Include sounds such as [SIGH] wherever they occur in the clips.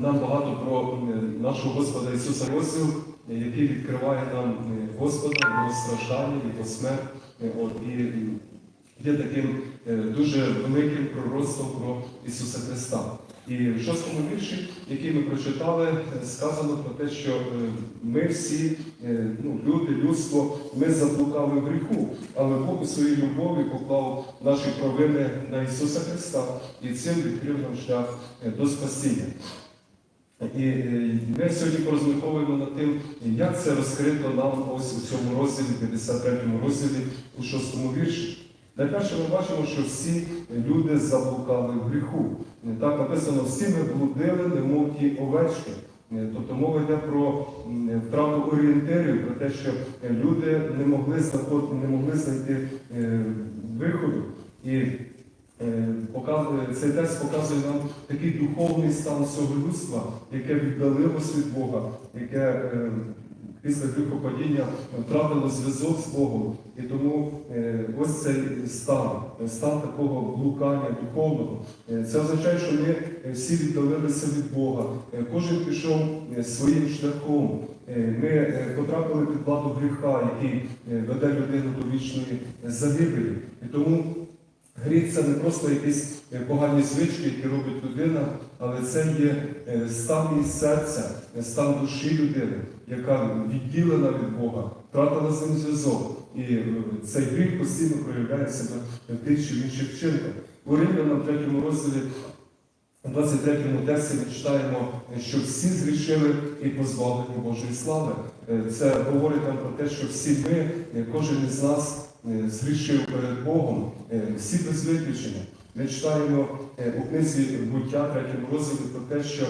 Нам багато про нашого Господа Ісуса е, який відкриває нам Господа, Його страждання, Його смерть. Е, От, і є таким е, дуже великим пророцтвом про Ісуса Христа. І в шостому вірші, який ми прочитали, сказано про те, що е, ми всі, ну, люди, людство, ми заблукали в гріху, але Бог у своїй любові поклав наші провини на Ісуса Христа і цим відкрив нам шлях до спасіння. І ми сьогодні порозмірковуємо над тим, як це розкрито нам ось у цьому розділі, 53-му розділі, у 6-му вірші. Найперше ми бачимо, що всі люди заблукали в гріху. Так написано, всі ми блудили, немов ті овечки. Тобто мова йде про втрату орієнтирів, про те, що люди не могли знаходити, не могли знайти е, виходу. І цей текст показує нам такий духовний стан цього людства, яке віддалилось від Бога, яке е, після гріхопадіння втратило зв'язок з Богом. І тому е, ось цей стан, стан такого блукання духовного. Е, Це означає, що ми е, всі віддалилися від Бога. Е, Кожен пішов е, своїм шляхом. Е, Ми е, потрапили під владу гріха, який е, веде людину до вічної загибелі. І тому Гріх це не просто якісь е, погані звички, які робить людина, але це є е, стан її серця, е, стан душі людини, яка відділена від Бога, втратила з ним зв'язок. І цей гріх постійно проявляє себе в тих чи інших вчинках. У Римлянам в третьому розділі, у 23-му тексті ми читаємо, що всі згрішили і позбавлені Божої слави. Це говорить нам про те, що всі ми, кожен із нас е, згрішив перед Богом, е, всі без виключення. Ми читаємо е, у книзі буття третьому розділі про те, що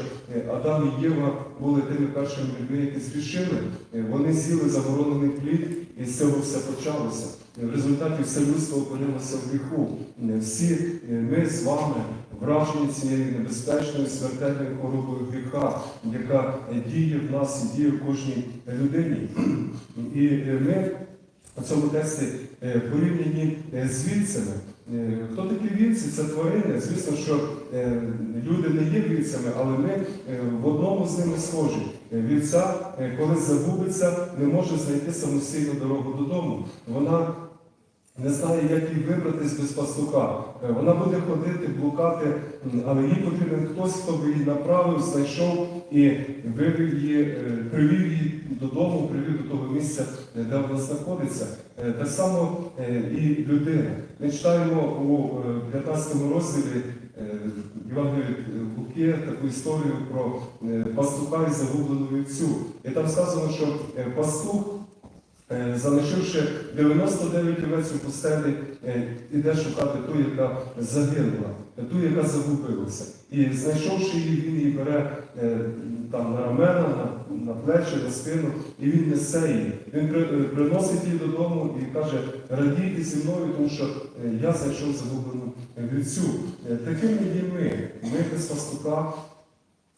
Адам і Єва були тими першими людьми, які згрішили. Е, Вони з'їли заборонений плід, і з цього все почалося. В результаті все людство опинилося в гріху. Всі ми з вами вражені цією небезпечною смертельною хворобою гріха, яка діє в нас і діє в кожній людині. [CLEARS THROAT] І ми у цьому тексті е, порівняні е, з вівцями. Е, Хто такі вівці? Це тварини. Звісно, що люди не є вівцями, але ми в одному з ними схожі. Вівця, коли загубиться, не може знайти самостійну дорогу додому. Вона не знає, як їй вибратись без пастуха. Е, Вона буде ходити, блукати, але їй потрібен хтось, хто би її направив, знайшов і вивів її, е, привів її додому, привів до того місця, е, де вона знаходиться. Так само і людина. Ми читаємо у е, 15 розділі Євангелії таку історію про пастуха і загублену вівцю. І там сказано, що пастух. Е, Залишивши 99 овець у пустелі, е, іде шукати ту, яка загинула, ту, яка загубилася. І знайшовши її, він її бере е, там на рамена, на, на плечі, на спину, і він несе її. Він приносить її додому і каже, радійте зі мною, тому що я знайшов загублену вівцю. Такими є ми. Ми без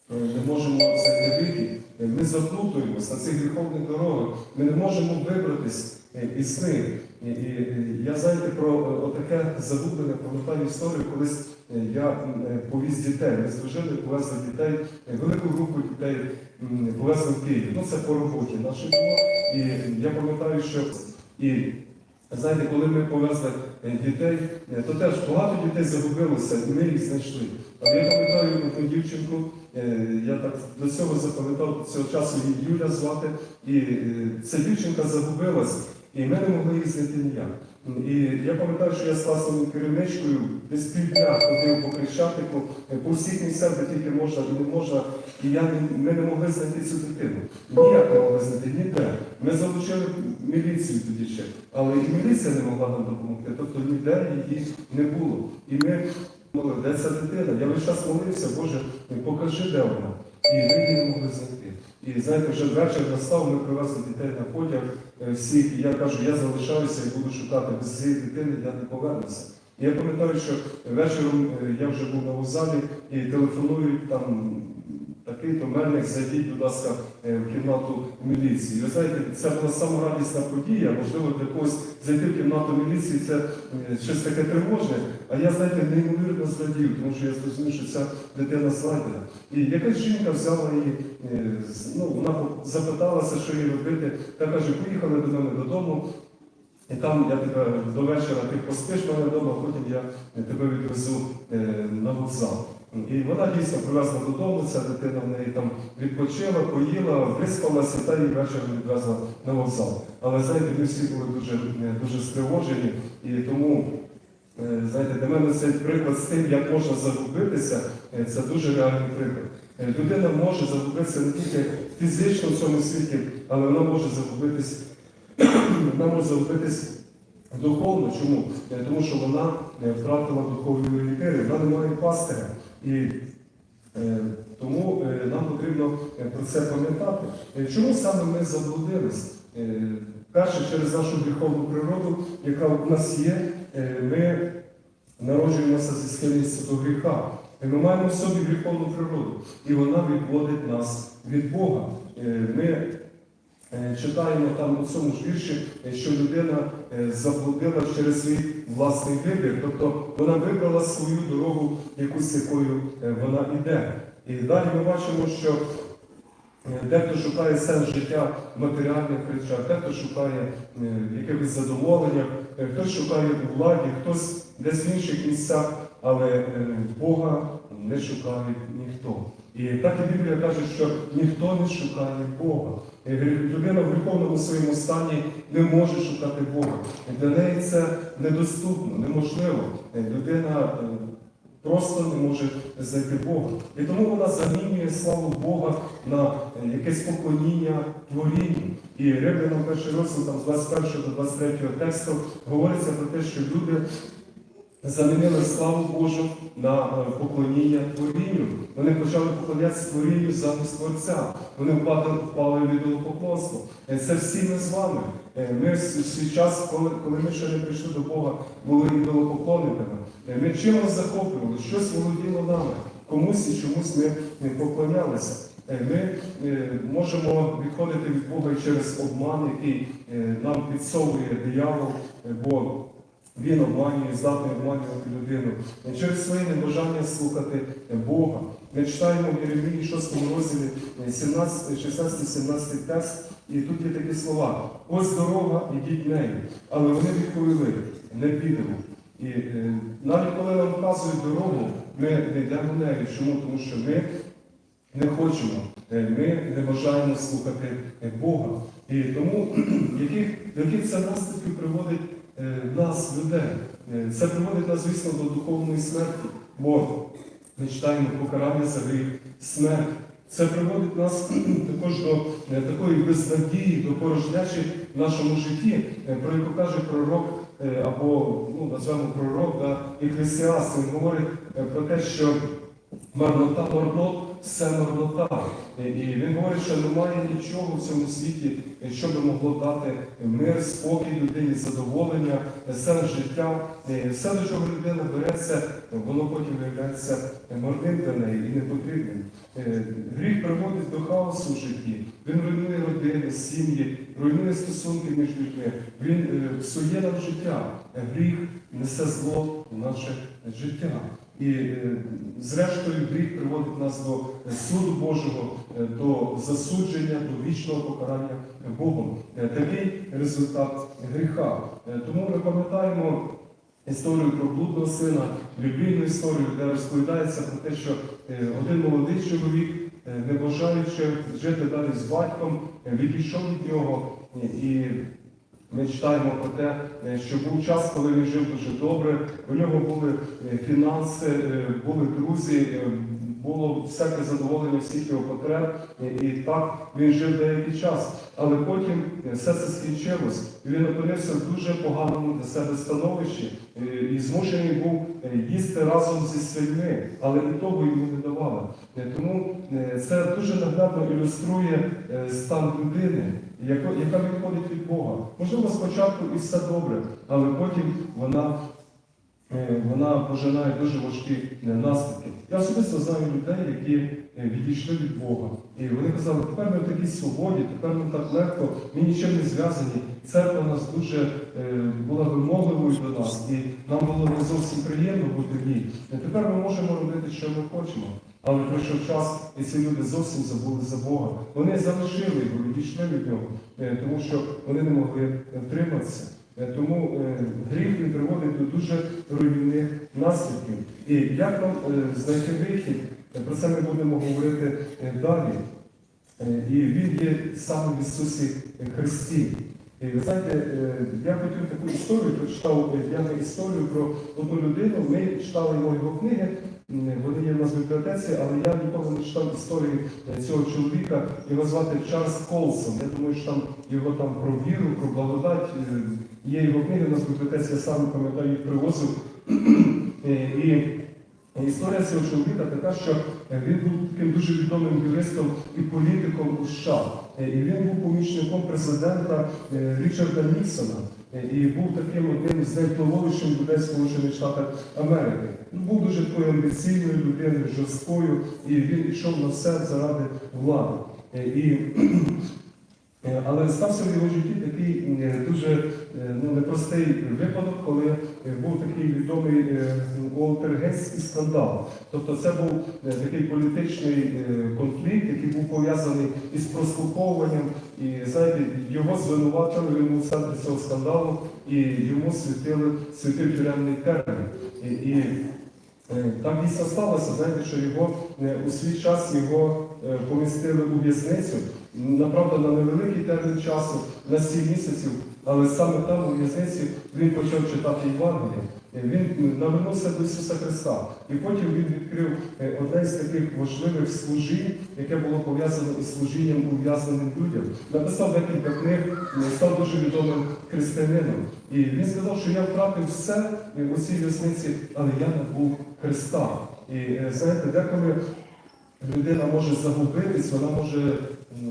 не можемо знайти. Е, Ми заплутуємось на цих гріховних дорогах. Ми не можемо вибратись е, із них. І, я знаєте про е, отаке загублене, пам'ятаю історію, колись е, я е, повіз дітей. Ми дружиною повезли дітей, е, велику групу дітей повезли в Київ. Ну це по роботі наше було. І я пам'ятаю, що і Знаєте, коли ми повезли е, дітей, е, то теж багато дітей загубилося, і ми їх знайшли. Але я пам'ятаю одну дівчинку, е, я так до цього запам'ятав цього часу її Юля звати, і е, ця дівчинка загубилась, і ми не могли її знайти ніяк. І я пам'ятаю, що я з класною керівничкою десь півдня ходив по Хрещатику, е, по всіх місцях, де тільки можна і не можна, і я ми не могли знайти цю дитину. Ніяк не могли знайти, ніде. Ми залучили міліцію тоді ще, але і міліція не могла нам допомогти, тобто ніде її не було. І ми думали, де ця дитина? Я весь час молився, Боже, покажи, де вона. І ми не могли знайти. І знаєте, вже вечір настав, ми привезли дітей на потяг е, всіх, і я кажу, я залишаюся і буду шукати без цієї дитини, я не повернуся. І я пам'ятаю, що вечором е, я вже був на вокзалі і телефонують там такий, то Мельник, зайдіть, будь ласка, е, в кімнату міліції. Ви знаєте, це була сама радісна подія, можливо, для когось зайти в кімнату міліції це е, щось таке тривожне. А я, знаєте, неймовірно зрадів, тому що я зрозумів, що ця дитина знайдена. І якась жінка взяла її, е, ну, вона запиталася, що їй робити, та каже, поїхали до мене додому. І там я тебе до вечора ти поспиш мене вдома, а потім я тебе відвезу на вокзал. І вона дійсно привезла додому, ця дитина в неї там відпочила, поїла, виспалася та її ввечері відвезла на вокзал. Але знаєте, ми всі були дуже, е, дуже стривожені, і тому е, знаєте, для мене цей приклад з тим, як можна загубитися, е, це дуже реальний приклад. Людина може загубитися не тільки фізично в цьому світі, але вона може загубитись [CLEARS THROAT] вона може загубитись духовно. Чому? Тому що вона втратила духовні орієнтири, вона не має пастиря. І е, тому е, нам потрібно е, про це пам'ятати. Чому саме ми заблудились? Перше, через нашу гріховну природу, яка в нас є, ми народжуємося зі схильністю до гріха. Ми маємо в собі гріховну природу, і вона відводить нас від Бога. Ми читаємо там у цьому ж вірші, е, що людина е, заблудила через свій власний вибір, тобто вона вибрала свою дорогу, якусь якою е, вона йде. І далі ми бачимо, що Е, Дехто шукає сенс життя в матеріальних речах, дехто шукає е, в якихось задоволеннях, е, хтось шукає владі, хтось десь в інших місцях, але е, Бога не шукає ніхто. І так і Біблія каже, що ніхто не шукає Бога. Людина в гріховному своєму стані не може шукати Бога. Для неї це недоступно, неможливо. Е, Людина е, просто не може знайти Бога. І тому вона замінює славу Бога на е, якесь поклоніння творінню. І Римлянам перший розділ там з 21 до 23 тексту говориться про те, що люди замінили славу Божу на е, поклоніння творінню. Вони почали поклонятися творінню замість Творця. Вони впали, впали в ідолопоклонство. Е, Це всі ми з вами. Е, Ми в свій час, коли, коли ми ще не прийшли до Бога, були ідолопоклонниками. Ми чимось захоплювали, щось володіло нами. Комусь і чомусь ми не поклонялися. Ми можемо відходити від Бога через обман, який нам підсовує диявол, бо він обманює, здатний обманювати людину. Е, Через своє небажання слухати е, Бога. Ми читаємо в Єремії 6 розділі 16-17 текст, і тут є такі слова. Ось дорога, ідіть нею. Але вони відповіли, не підемо. І е, навіть коли нам вказують дорогу, ми не йдемо нею. Чому? Тому що ми не хочемо, е, ми не бажаємо слухати е, Бога. І тому [CLEARS THROAT] до яких це наслідків приводить е, нас, людей? Е, Це приводить нас, звісно, до духовної смерті, бо ми читаємо покарання гріх смерть. Це приводить нас [CLEARS THROAT] також до е, такої безнадії, до порожнячі в нашому житті, е, про яку каже пророк е, або ну, назвемо пророк да, Еклесіаст. Він говорить е, про те, що марнота марнот все марнота. І він говорить, що немає нічого в цьому світі, що би могло дати мир, спокій людині, задоволення, сенс життя. Все, до чого людина береться, воно потім виявляється марним для неї і непотрібним. Е, Гріх приводить до хаосу в житті. Він руйнує родини, сім'ї, руйнує стосунки між людьми. Він е, псує нам життя. Гріх несе зло в наше життя. І е, зрештою гріх приводить нас до суду Божого, е, до засудження, до вічного покарання Богом. Е, Такий результат гріха. Тому ми пам'ятаємо історію про блудного сина, біблійну історію, де розповідається про те, що один молодий чоловік, не бажаючи жити далі з батьком, відійшов від нього і ми читаємо про те, е, що був час, коли він жив дуже добре. У нього були е, фінанси, е, були друзі, було всяке задоволення всіх його потреб. І- так він жив деякий час. Але потім все це скінчилось. І він опинився в дуже поганому для себе становищі і змушений був їсти разом зі свиньми, але і того йому не давали. Тому це дуже наглядно ілюструє стан людини, яка відходить від Бога. Можливо, спочатку і все добре, але потім вона вона пожинає дуже важкі е, наслідки. Я особисто знаю людей, які е, відійшли від Бога. І вони казали, тепер ми в такій свободі, тепер ми так легко, ми нічим не зв'язані. Церква у нас дуже е, була вимогливою до нас, і нам було не зовсім приємно бути в ній. Тепер ми можемо робити, що ми хочемо. Але пройшов час, і ці люди зовсім забули за Бога. Вони залишили його, відійшли від нього, е, тому що вони не могли втриматися. Е, Тому е, гріх він приводить до дуже руйнівних наслідків. І як нам е, знайти вихід, про це ми будемо говорити далі. І він є саме в Ісусі Христі. І ви знаєте, я хотів таку історію, прочитав я не історію про одну людину. Ми читали його книги, бібліотеці, але я ніколи не читав історії е, цього чоловіка. Його звати Чарльз Колсон. Я думаю, що там його там про віру, про благодать. е, Є його книги в нас в бібліотеці, я сам пам'ятаю, їх привозив. [CLEARS THROAT] Е, І Історія цього чоловіка така, що е, він був таким дуже відомим юристом і політиком у США. Е, І він був помічником президента е, Річарда Ніксона. І був таким одним з найвпливовіших людей Сполучених Штатів Америки. Він був дуже такою амбіційною людиною, жорсткою, і він йшов на все заради влади. Е, І Але стався в його житті такий е, дуже е, ну, непростий випадок, коли е, був такий відомий е, Уолтергейський скандал. Тобто це був е, такий політичний е, конфлікт, який був пов'язаний із прослуховуванням. І знаєте, його звинуватили він центрі цього скандалу, і йому світили світив тюремний термін. І, і Е, Так дійсно сталося, знаєте, що його е, у свій час його е, помістили у в'язницю, направда на невеликий термін часу, на 7 місяців, але саме там у в'язниці він почав читати Євангеліє. Е, Він навернувся до Ісуса Христа. І потім він відкрив е, одне з таких важливих служінь, яке було пов'язане із служінням ув'язненим людям. Написав декілька книг, е, став дуже відомим християнином. І він сказав, що я втратив все е, у цій в'язниці, але я набув Христа. І е, знаєте, деколи людина може загубитись, вона може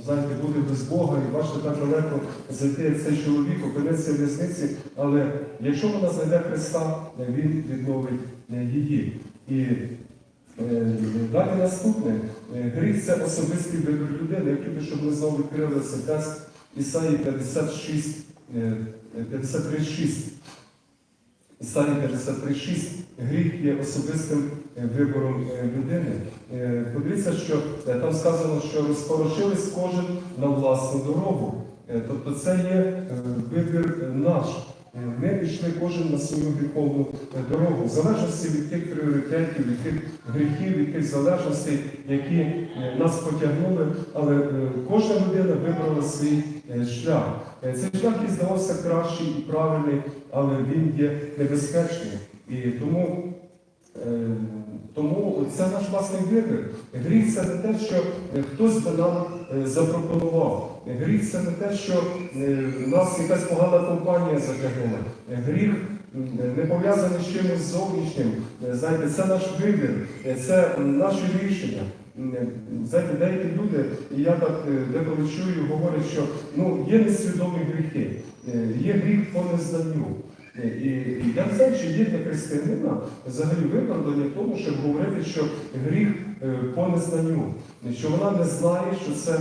знаєте, бути без Бога і бачите, так далеко зайти цей чоловік, опинитися в в'язниці, але якщо вона знайде Христа, він відновить е, її. І е, далі наступне. Е, Гріх це особистий вибір людини. Я хотів би, щоб ми знову відкрили цей текст Ісаї 56, е, 53,6. Ісаї 53,6. Гріх є особистим вибором е, людини. Е, Подивіться, що е, там сказано, що розпорошились кожен на власну дорогу. Е, Тобто це є е, вибір е, наш. Е, Ми пішли кожен на свою гріховну е, дорогу, в залежності від тих пріоритетів, від тих гріхів, від тих залежностей, які е, нас потягнули, але е, кожна людина вибрала свій е, шлях. Е, Цей шлях і здавався кращий і правильний, але він є небезпечний. І тому Е, Тому це наш власний вибір. Гріх це не те, що е, хтось би нам е, запропонував. Гріх це не те, що е, нас якась погана компанія затягнула. Е, Гріх не пов'язаний з чимось зовнішнім. Е, Знаєте, це наш вибір, е, це наші рішення. Е, Знаєте, деякі люди, і я так е, деколи чую, говорять, що ну, є несвідомі гріхи, е, є гріх по незнанню. І, і я знаю, чи є для християнина взагалі виправдання в тому, щоб говорити, що гріх е, по незнанню, що вона не знає, що це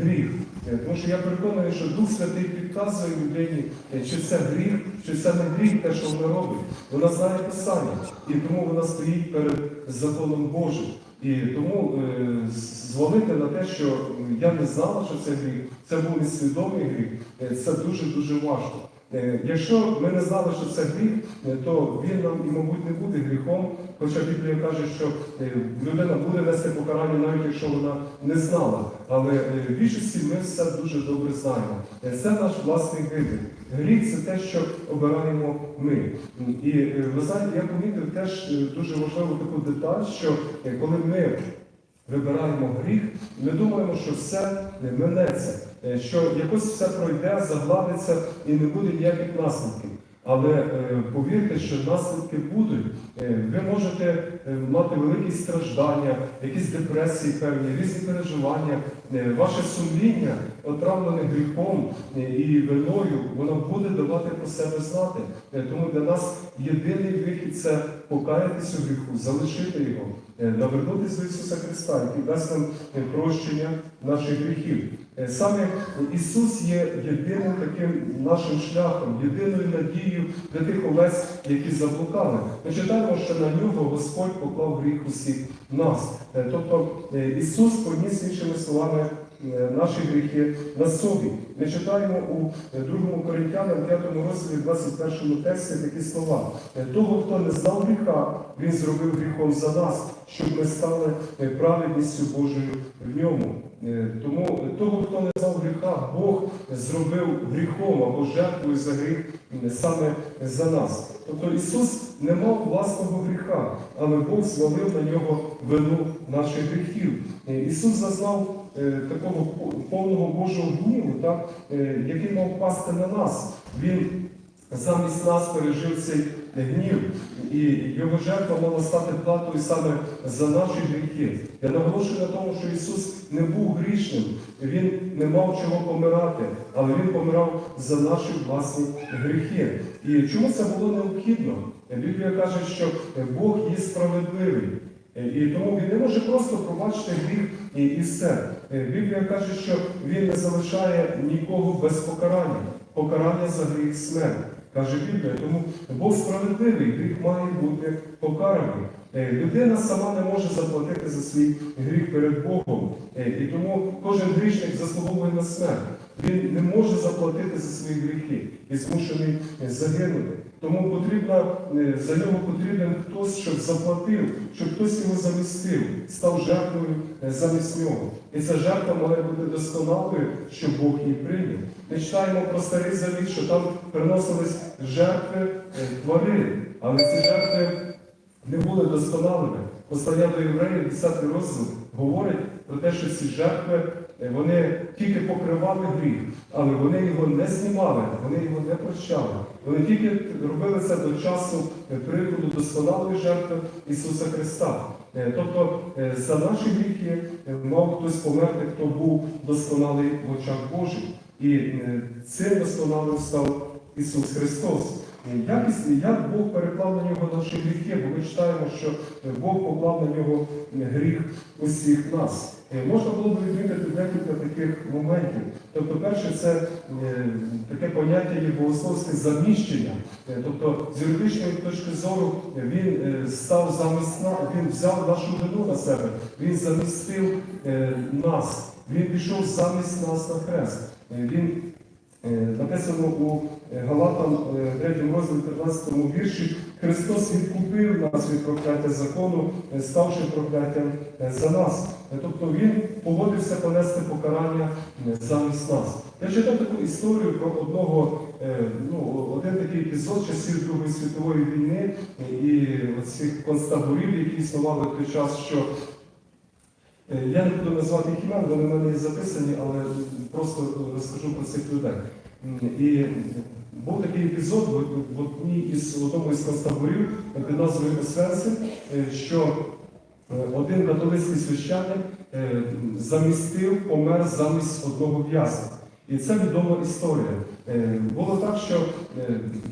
гріх. Е, Тому що я переконаний, що Дух Святий підказує людині, е, чи це гріх, чи це не гріх, те, що вона робить. Вона знає Писання, і тому вона стоїть перед законом Божим. І тому е, звалити на те, що я не знала, що це гріх, це був несвідомий гріх, е, це дуже-дуже важко. Е, Якщо ми не знали, що це гріх, е, то він нам і, мабуть, не буде гріхом. Хоча Біблія каже, що е, людина буде нести покарання, навіть якщо вона не знала. Але в більшості ми все дуже добре знаємо. Це наш власний вибір. Гріх це те, що обираємо ми. І ви знаєте, я помітив теж дуже важливу таку деталь, що коли ми вибираємо гріх, ми думаємо, що все минеться, що якось все пройде, загладиться і не буде ніяких наслідків. Але е, повірте, що наслідки будуть. Е, ви можете е, мати великі страждання, якісь депресії певні, різні переживання. Е, ваше сумління, отравлене гріхом е, і виною, воно буде давати про себе знати. Е, тому для нас єдиний вихід це покаятися у гріху, залишити його, е, навернутися до Ісуса Христа, який дасть нам е, прощення наших гріхів. Е, Саме Ісус є єдиним таким нашим шляхом, єдиною надією для тих овець, які заблукали. Ми читаємо, що на нього Господь поклав гріх усіх нас. Е, Тобто е, Ісус поніс іншими словами наші гріхи на собі. Ми читаємо у 2 Коринтянам 5 розділі 21 тексті такі слова. Того, хто не знав гріха, він зробив гріхом за нас, щоб ми стали праведністю Божою в ньому. Е, Тому того, хто не знав гріха, Бог зробив гріхом або жертвою за гріх саме за нас. Тобто Ісус не мав власного гріха, але Бог звалив на нього вину наших гріхів. Е, Ісус зазнав е, такого по- повного Божого гніву, так, який мав пасти на нас. Він замість нас пережив цей гнів, і його жертва мала стати платою саме за наші гріхи. Я наголошую на тому, що Ісус не був грішним, Він не мав чого помирати, але Він помирав за наші власні гріхи. І чому це було необхідно? Біблія каже, що Бог є справедливий. І тому він не може просто пробачити гріх і, і все. Біблія каже, що він не залишає нікого без покарання. Покарання за гріх смерть. Каже Біблія, тому Бог справедливий, гріх має бути покараний. Е, Людина сама не може заплатити за свій гріх перед Богом. Е, І тому кожен грішник заслуговує на смерть. Він не може заплатити за свої гріхи і змушений загинути. Тому потрібно, е, за нього потрібен хтось, щоб заплатив, щоб хтось його замістив, став жертвою е, замість нього. І ця жертва має бути досконалою, щоб Бог її прийняв. Ми читаємо про старий завіт, що там приносились жертви е, тварин, але ці жертви не були досконалими. Послання до євреїв, 10 розділ, говорить про те, що ці жертви вони тільки покривали гріх, але вони його не знімали, вони його не прощали. Вони тільки робили це до часу е, приходу досконалої жертви Ісуса Христа. Е, Тобто е, за наші е, мав хтось померти, хто був досконалий в очах Божих. І е, цим досконалим став Ісус Христос. Е, Як, як Бог переклав на нього наші гріхи, бо ми читаємо, що е, Бог поклав на нього е, гріх усіх нас. Можна було б відмітити декілька таких моментів. Тобто, перше, це таке поняття є богословське заміщення. Тобто, з юридичної точки зору він став замість нас, він взяв нашу вину на себе, він замістив нас, він пішов замість нас на хрест. Він Написано у Галатам е, 3 розділі 15 вірші, Христос відкупив нас від прокляття закону, е, ставши прокляттям е, за нас. Е, Тобто Він погодився понести покарання замість нас. Я читав таку історію про одного, ну, один такий епізод часів Другої світової війни і оцих концтаборів, які існували в той час, що Я не буду назвати їх імен, вони в мене є записані, але просто розкажу про цих людей. І був такий епізод в- одній із одному із концтаборів під назвою Освенцим, е, що е, один католицький священник е, замістив, помер замість одного в'язня. І це відома історія. Було так, що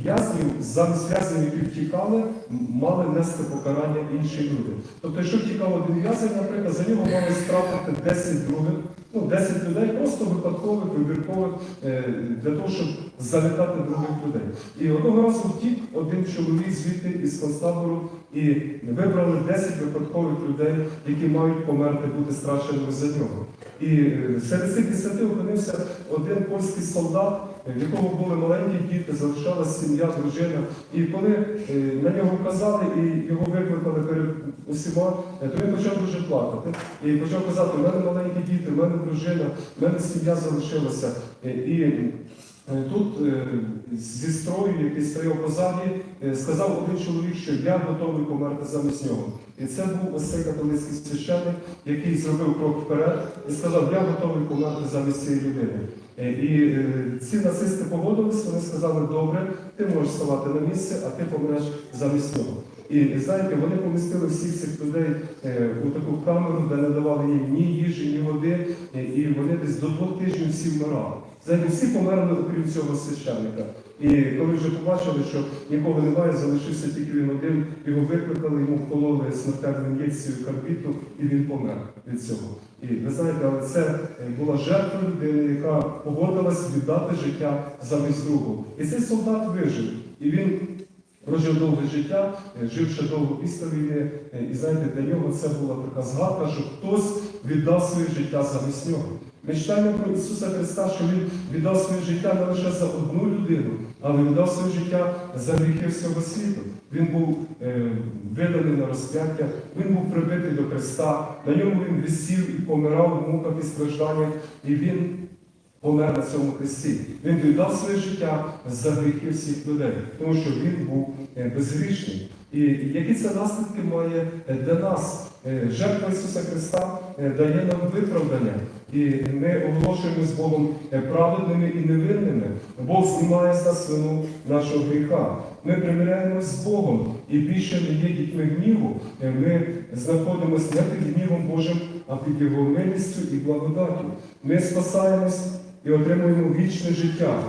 в'язнів замість в'язнів, які втікали, мали нести покарання інші люди. Тобто, якщо втікав один в'язень, наприклад, за нього мали стратити 10 других, ну 10 людей просто випадкових, вибіркових е, для того, щоб залітати других людей. І одного разу втік один чоловік звідти із концтабору і вибрали 10 випадкових людей, які мають померти, бути страченими за нього. І е, серед цих десяти опинився один польський солдат, в якого були маленькі діти, залишалась сім'я, дружина. І коли е, на нього вказали і його викликали перед усіма, е, то він почав дуже плакати. І почав казати, у мене маленькі діти, у мене дружина, у мене сім'я залишилася. Е, І Тут зі строю, який стояв позаді, сказав один чоловік, що я готовий померти замість нього. І це був ось цей католицький священник, який зробив крок вперед і сказав, я готовий померти замість цієї людини. Е, І е, ці нацисти погодились, вони сказали, добре, ти можеш ставати на місце, а ти помреш замість нього. І знаєте, вони помістили всіх цих людей е, у таку камеру, де не давали їм ні їжі, ні води, і вони десь до двох тижнів всі вмирали. Знаєте, всі померли, окрім цього священника. І коли вже побачили, що нікого немає, залишився тільки він один, його викликали, йому вкололи смертельну ін'єкцію карбіту, і він помер від цього. І ви знаєте, але це е, була жертва людини, яка погодилась віддати життя замість другого. І цей солдат вижив. І він прожив довге життя, е, жив ще довго після війни. Е, І знаєте, для нього це була така згадка, що хтось віддав своє життя замість нього. Ми читаємо про Ісуса Христа, що Він віддав своє життя не лише за одну людину, але віддав своє життя за гріхи всього світу. Він був е, виданий на розп'яття, він був прибитий до Христа, на ньому він висів і помирав в муках і стражданнях, і він помер на цьому хресті. Він віддав своє життя за гріхи всіх людей, тому що він був е, безгрішний. І які це наслідки має е, для нас? Е, Жертва Ісуса Христа е, дає нам виправдання. І ми оголошуємо з Богом е, праведними і невинними. Бог знімає з нас вину нашого гріха. Ми примиряємося з Богом і більше не є дітьми гніву. Ми знаходимося не під гнівом Божим, а під Його милістю і благодаттю. Ми спасаємось і отримуємо вічне життя.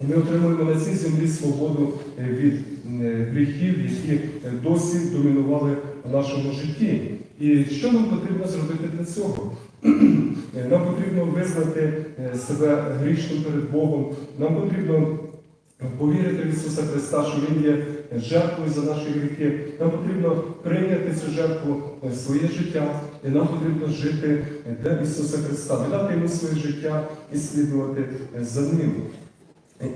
І ми отримуємо на цій землі свободу від гріхів, які е, досі домінували в нашому житті. І що нам потрібно зробити для цього? Е, Нам потрібно визнати е, себе грішним перед Богом. Нам потрібно повірити в Ісуса Христа, що Він є жертвою за наші гріхи. Нам потрібно прийняти цю жертву в своє життя, і нам потрібно жити для Ісуса Христа, віддати йому своє життя і слідувати за ним.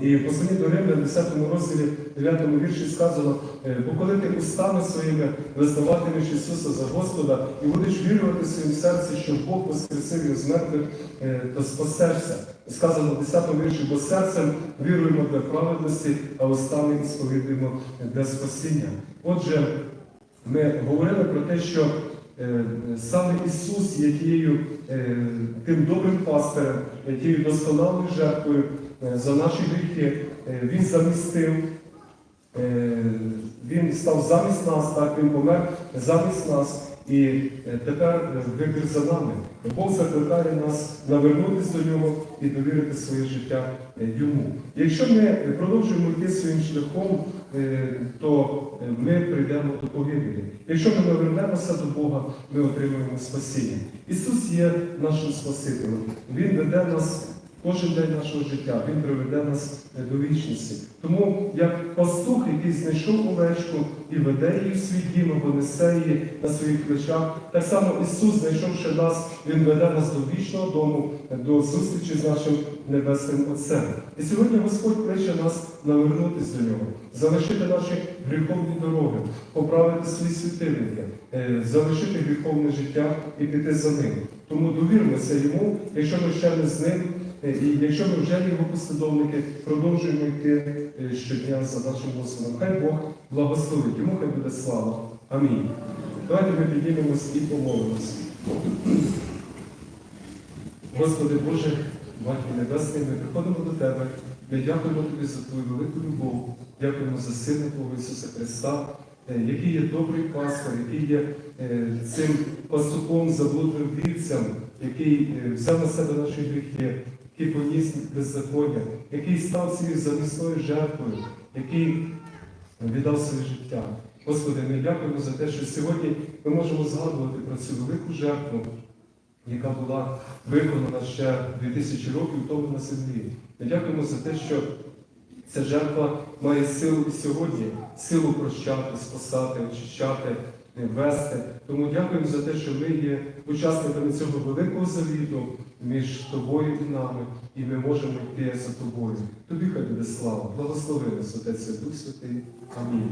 І в посланні до Римлян, 10 розділі, 9 вірші сказано, е, бо коли ти устами своїми визнаватимеш Ісуса за Господа і будеш вірувати в своїм серці, що Бог воскресив його з мертвих, е, то спасешся. Сказано в 10 вірші, бо серцем віруємо для праведності, а устами сповідуємо для спасіння. Отже, ми говорили про те, що е, саме Ісус є тією тим добрим пастирем, тією досконалою жертвою за наші гріхи. Е, Він замістив, е, Він став замість нас, так Він помер замість нас. І е, тепер е, вибір за нами. Бог закликає нас навернутися до нього і довірити своє життя е, йому. Якщо ми продовжуємо йти своїм шляхом, е, то е, ми прийдемо до погибелі. Якщо ми навернемося до Бога, ми отримуємо спасіння. Ісус є нашим Спасителем. Він веде нас кожен день нашого життя, Він приведе нас до вічності. Тому як пастух, який знайшов овечку і веде її в свій дім або несе її на своїх плечах, так само Ісус, знайшовши нас, Він веде нас до вічного дому, до зустрічі з нашим небесним Отцем. І сьогодні Господь кличе нас навернутися до нього, залишити наші гріховні дороги, поправити свої світильники, е, залишити гріховне життя і піти за ним. Тому довіримося йому, якщо ми ще не з ним. Е, І якщо ми вже його послідовники, продовжуємо йти е, щодня за нашим Господом. Хай Бог благословить, йому хай буде слава. Амінь. Давайте ми піднімемось і помолимось. Господи Боже, Матір Небесний, ми приходимо до Тебе. Ми дякуємо Тобі за Твою велику любов, дякуємо за Сина Твого Ісуса Христа, е, який є добрий пастор, який є цим пастухом, заблудним вівцям, який взяв на себе наші гріхи, який поніс беззаконня, який став цією замісною жертвою, який віддав своє життя. Господи, ми дякуємо за те, що сьогодні ми можемо згадувати про цю велику жертву, яка була виконана ще 2000 років тому на землі. Ми дякуємо за те, що ця жертва має силу і сьогодні, силу прощати, спасати, очищати, вести. Тому дякуємо за те, що ми є учасниками цього великого завіту між тобою і нами, і ми можемо йти за тобою. Тобі хай буде слава. Благослови нас, Отець Дух Святий. Амінь.